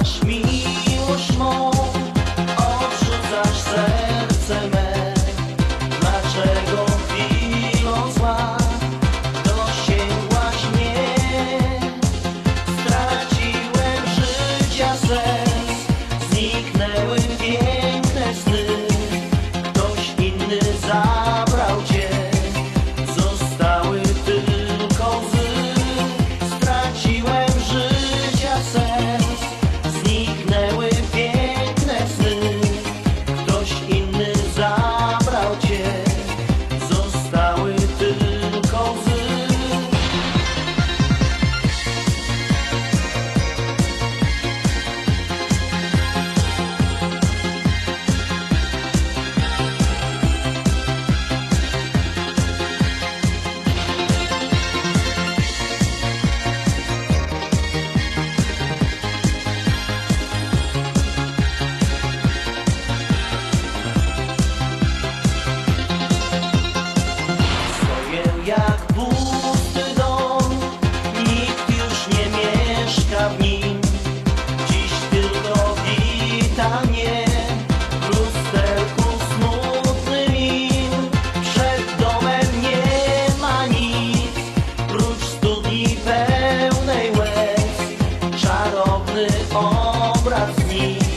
Odbierasz miłość mą, odrzucasz serce me. Dlaczego chwilą zła dosięgłaś? Straciłem. sombra assim.